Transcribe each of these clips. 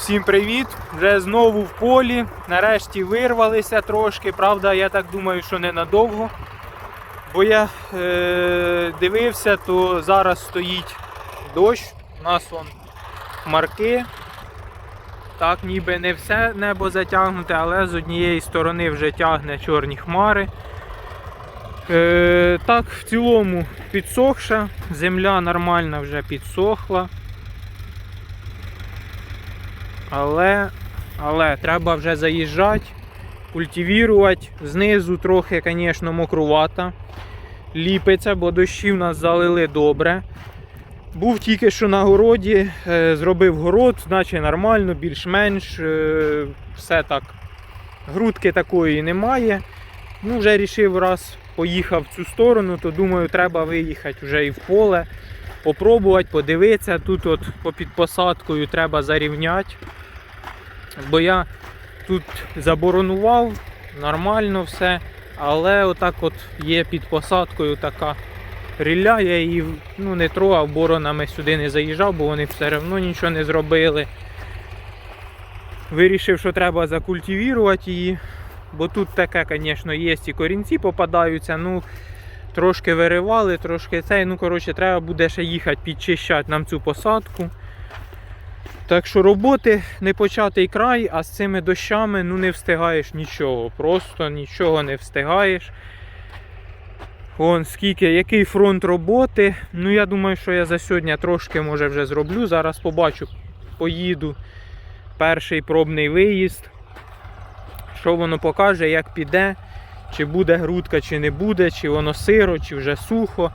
Всім привіт! Вже знову в полі. Нарешті вирвалися трошки. Правда, я так думаю, що ненадовго. Бо я е, дивився, то зараз стоїть дощ. У нас вон хмарки. Так, ніби не все небо затягнуте, але з однієї сторони вже тягне чорні хмари. Е, так, в цілому підсохша, земля нормально вже підсохла. Але, але треба вже заїжджати, культивірувати. Знизу трохи, звісно, мокрувата. Ліпиться, бо дощі в нас залили добре. Був тільки що на городі, е, зробив город, наче нормально, більш-менш. е, Все так. Грудки такої немає. Ну, вже рішив раз поїхав в цю сторону, то думаю, треба виїхати вже і в поле, попробувати, подивитися. Тут от під посадкою треба зарівняти. Бо я тут заборонував, нормально все, але отак от є під посадкою така рілля, я її ну, не трогав, боронами сюди не заїжджав, бо вони все одно нічого не зробили. Вирішив, що треба закультивірувати її, бо тут таке, звісно, є і корінці попадаються. ну Трошки виривали, трошки цей. Ну, коротше, треба буде ще їхати підчищати нам цю посадку. Так що роботи не початий край, а з цими дощами ну, не встигаєш нічого. Просто нічого не встигаєш. Вон скільки, який фронт роботи. Ну, я думаю, що я за сьогодні трошки може вже зроблю. Зараз побачу, поїду перший пробний виїзд. Що воно покаже, як піде, чи буде грудка, чи не буде, чи воно сиро, чи вже сухо.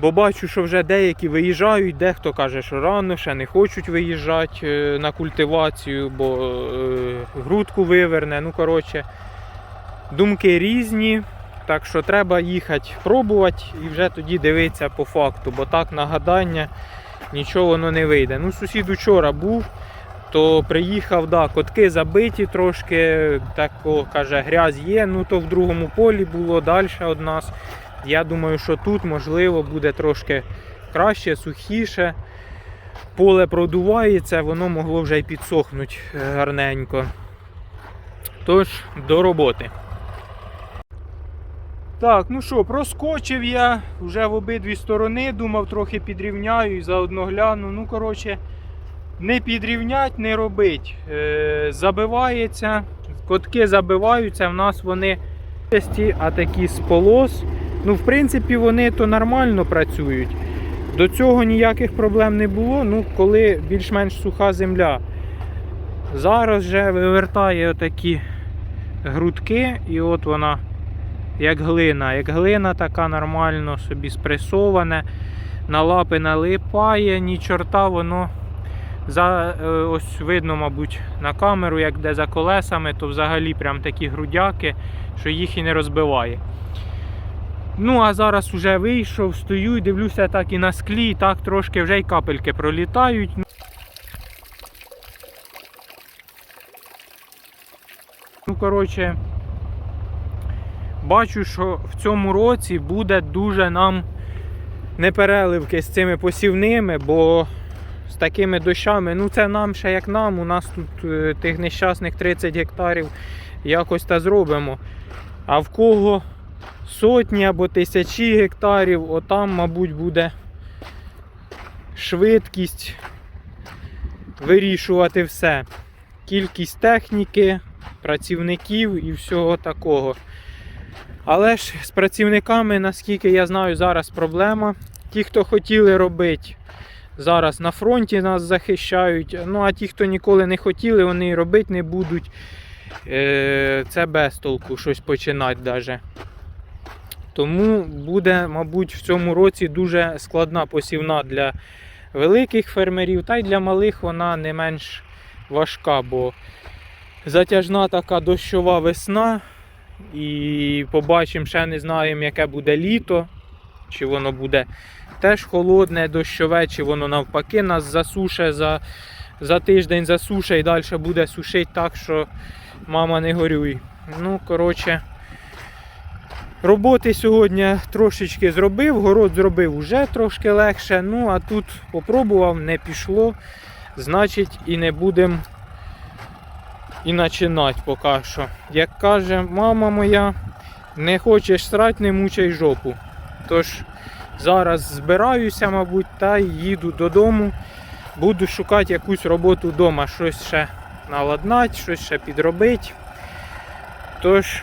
Бо бачу, що вже деякі виїжджають, дехто каже, що рано, ще не хочуть виїжджати е, на культивацію, бо е, грудку виверне. Ну, коротше, думки різні. Так що треба їхати пробувати і вже тоді дивитися по факту, бо так нагадання нічого воно не вийде. Ну, сусід учора був, то приїхав, да, котки забиті трошки, так каже, грязь є, ну то в другому полі було далі від нас. Я думаю, що тут можливо буде трошки краще, сухіше. Поле продувається, воно могло вже й підсохнути е, гарненько. Тож, до роботи. Так, ну що, проскочив я вже в обидві сторони, думав, трохи підрівняю і заодно гляну. Ну, коротше, не підрівнять, не робить. Е, забивається, котки забиваються, в нас вони а такі з полос. Ну, в принципі, вони то нормально працюють. До цього ніяких проблем не було, ну, коли більш-менш суха земля. Зараз вже вивертає отакі грудки, і от вона як глина. Як глина така нормально собі спресоване, на лапи налипає, ні чорта, воно за, е, ось видно, мабуть, на камеру, як де за колесами, то взагалі прям такі грудяки, що їх і не розбиває. Ну, а зараз вже вийшов, стою і дивлюся так і на склі, і так трошки вже й капельки пролітають. Ну, коротше, бачу, що в цьому році буде дуже нам непереливки з цими посівними, бо з такими дощами, ну це нам ще як нам, у нас тут е, тих нещасних 30 гектарів якось та зробимо. А в кого сотні або тисячі гектарів, отам, мабуть, буде швидкість вирішувати все. Кількість техніки, працівників і всього такого. Але ж з працівниками, наскільки я знаю, зараз проблема. Ті, хто хотіли робити, зараз на фронті нас захищають. Ну а ті, хто ніколи не хотіли, вони робити не будуть. Е, Це без толку щось починати навіть. Тому буде, мабуть, в цьому році дуже складна посівна для великих фермерів, та й для малих вона не менш важка, бо затяжна така дощова весна. І побачимо, ще не знаємо, яке буде літо, чи воно буде теж холодне, дощове, чи воно навпаки нас засуше за, за тиждень засуше і далі буде сушити так, що мама не горюй. Ну, коротше, роботи сьогодні трошечки зробив, город зробив уже трошки легше. Ну, а тут попробував, не пішло. Значить, і не будемо і починати поки що. Як каже мама моя, не хочеш срать, не мучай жопу. Тож зараз збираюся, мабуть, та їду додому. Буду шукати якусь роботу вдома, щось ще наладнати, щось ще підробити. Тож,